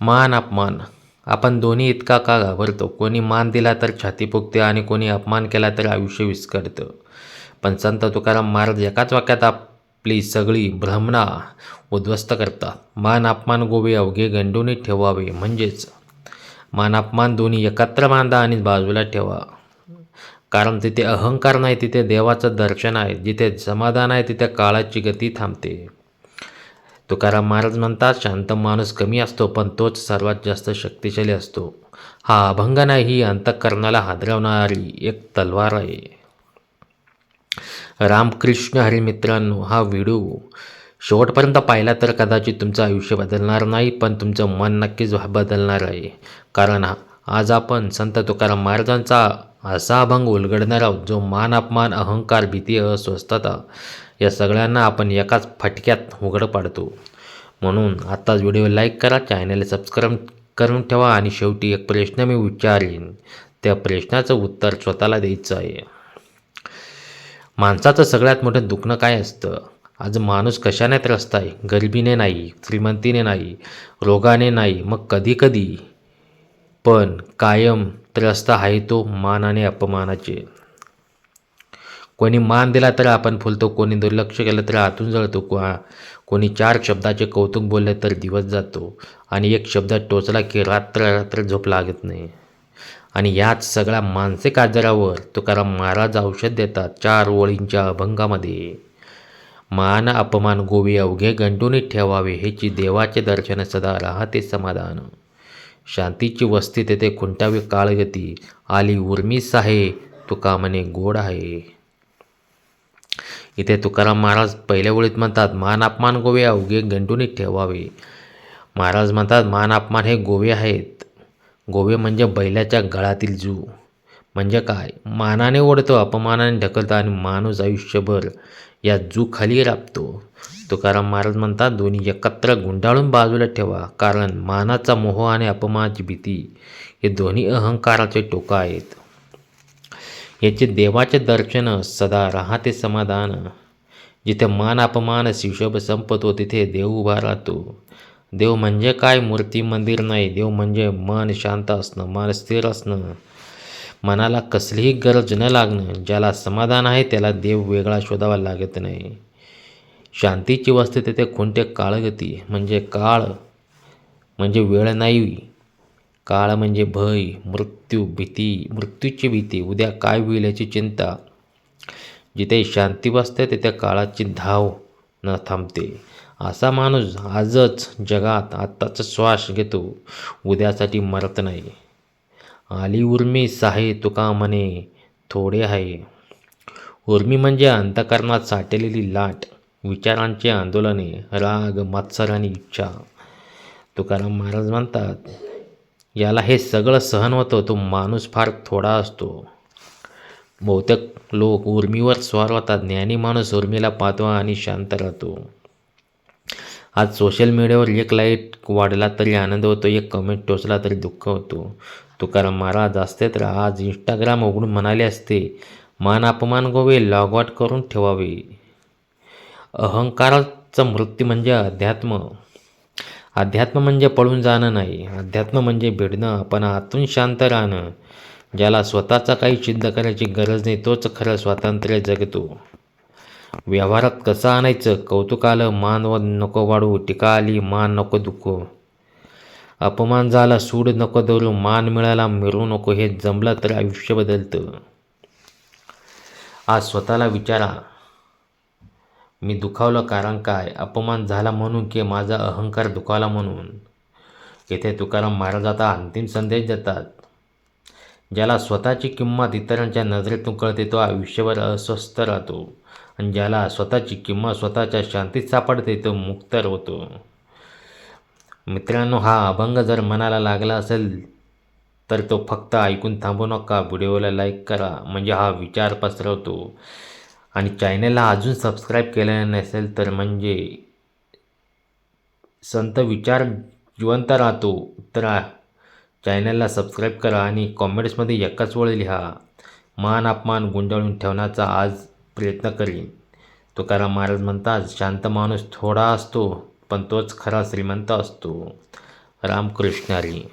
मान अपमान. आपण दोन्ही इतका का घाबरतो? कोणी मान दिला तर छाती फुगते आणि कोणी अपमान केला तर आयुष्य विस्कडतं पण संत तुकाराम महाराज एकाच वाक्यात आपली सगळी भ्रमणा उद्ध्वस्त करतात. मान अपमान गोवे अवघे गंडून ठेवावे म्हणजेच मान अपमान दोन्ही एकत्र बांधा आणि बाजूला ठेवा. कारण तिथे अहंकार नाही तिथे देवाचं दर्शन आहे जिथे समाधान आहे तिथे काळाची गती थांबते. तुकाराम महाराज म्हणतात शांत माणूस कमी असतो पण तोच सर्वात जास्त शक्तिशाली असतो. हा अभंग नाही ही अंतःकरणाला हादरवणारी एक तलवार आहे. रामकृष्ण हरी मित्रांनो हा व्हिडिओ शेवटपर्यंत पाहिला तर कदाचित तुमचं आयुष्य बदलणार नाही पण तुमचं मन नक्कीच बदलणार आहे. कारण हा- आज आपण संत तुकाराम महाराजांचा असा अभंग उलगडणार आहोत जो मान अपमान अहंकार भीती अस्वस्थता या सगळ्यांना आपण एकाच फटक्यात उघड पाडतो. म्हणून आत्ताच व्हिडिओ लाईक करा चॅनल सबस्क्राईब करून ठेवा आणि शेवटी एक प्रश्न मी विचारेन. त्या प्रश्नाचं उत्तर स्वतःला द्यायचं आहे. माणसाचं सगळ्यात मोठं दुखणं काय असतं? आज माणूस कशाने त्रस्त आहे? गरिबीने नाही श्रीमंतीने नाही रोगाने नाही मग कधीकधी पण कायम त्रस्त आहे तो मान आणि अपमानाचे. कोणी मान दिला तर आपण फुलतो कोणी दुर्लक्ष केलं तर आतून जळतो. को कोणी चार शब्दाचे कौतुक बोलले तर दिवस जातो. आणि एक शब्द टोचला की रात्र रात्र झोप लागत नाही. आणि याच सगळ्या मानसिक आजारावर तुकाराम महाराज औषध देतात चार ओळींच्या अभंगामध्ये. मान अपमान गोवी अवघे गंडून ठेवावे हेची देवाचे दर्शन सदा राहते समाधान. शांतीची वस्ती तेथे खुंटावी काळगती आली उर्मीस आहे तुका म्हणे गोड आहे. इथे तुकाराम महाराज पहिल्या ओळीत म्हणतात मान अपमान गोवे अवघे गंटुनी ठेवावे. महाराज म्हणतात मान अपमान हे गोवे आहेत. गोवे म्हणजे बैलाच्या गळातील जू. म्हणजे काय? मानाने ओढतो अपमानाने ढकलतो आणि माणूस आयुष्यभर या जू खाली राबतो. तुकाराम महाराज म्हणतात दोन्ही एकत्र गुंडाळून बाजूला ठेवा कारण मानाचा मोह आणि अपमानाची भीती हे दोन्ही अहंकाराचे टोका आहेत. याचे देवाचे दर्शन सदा राहते समाधान. जिथे मान अपमान शिशोभ संपतो तिथे देव उभा राहतो. देव म्हणजे काय? मूर्ती मंदिर नाही. देव म्हणजे मन शांत असणं मन स्थिर असणं. मनाला कसलीही गरज न लागणं ज्याला समाधान आहे त्याला देव वेगळा शोधावा लागत नाही. शांतीची वस्तू तिथे कोणते काळगती म्हणजे काळ म्हणजे वेळ नाही. काळ म्हणजे भय मृत्यू भीती मृत्यूची भीती. उद्या काय होईल याची चिंता. जिथे शांती बसते तिथे काळाची धाव न थांबते. असा माणूस आजच जगात आत्ताचा श्वास घेतो. उद्यासाठी मरत नाही. आली उर्मी साहे तुका म्हणे थोडे आहे. उर्मी म्हणजे अंतकरणात साठलेली लाट विचारांचे आंदोलने राग मत्सर आणि इच्छा. तुकाराम महाराज म्हणतात याला हे सगळं सहन होतं तो माणूस फार थोडा असतो. बहुतेक लोक उर्मीवर स्वार होतात. ज्ञानी माणूस उर्मीला पाहतो आणि शांत राहतो. आज सोशल मीडियावर एक लाइट वाढला तरी आनंद होतो. एक कमेंट टोचला तरी दुःख होतो. तुकाराम महाराज असते तर आज इंस्टाग्राम उघडून म्हणाले असते मान अपमान गोवे लॉग आउट करून ठेवावे. अहंकाराचा मृत्यू म्हणजे अध्यात्म. अध्यात्म म्हणजे पळून जाणं नाही. अध्यात्म म्हणजे भिडणं पण आतून शांत राहणं. ज्याला स्वतःचा काही सिद्ध करायची गरज नाही तोच खरं स्वातंत्र्य जगतो. व्यवहारात कसं आणायचं? कौतुकालं मान व नको वाढू टीका आली मान नको दुखो. अपमान झाला सूड नको धरू मान मिळाला मिळू नको हे जमलं तर आयुष्य बदलतं. आज स्वतःला विचारा मी दुखावलं कारण काय? अपमान झाला म्हणून की माझा अहंकार दुखावला म्हणून? येथे तुकाराम महाराज आता अंतिम संदेश देतात. ज्याला स्वतःची किंमत इतरांच्या नजरेतून कळते तो आयुष्यभर अस्वस्थ राहतो. आणि ज्याला स्वतःची किंमत स्वतःच्या शांतीत सापडते तो मुक्त होतो मित्रांनो हा अभंग जर मनाला लागला असेल तर तो फक्त ऐकून थांबू नका. व्हिडिओला लाईक करा. म्हणजे हा विचार पसरवतो आणि चॅनलला अजून सबस्क्राईब केलेलं नसेल तर म्हणजे संत विचार जिवंत राहतो तर चॅनलला सबस्क्राईब करा आणि कॉमेंट्समध्ये एकाच वेळ लिहा. मान अपमान गुंडाळून ठेवण्याचा आज प्रयत्न करीन. तुकाराम महाराज म्हणतात शांत माणूस थोडा असतो पण तोच खरा श्रीमंत असतो. रामकृष्णारी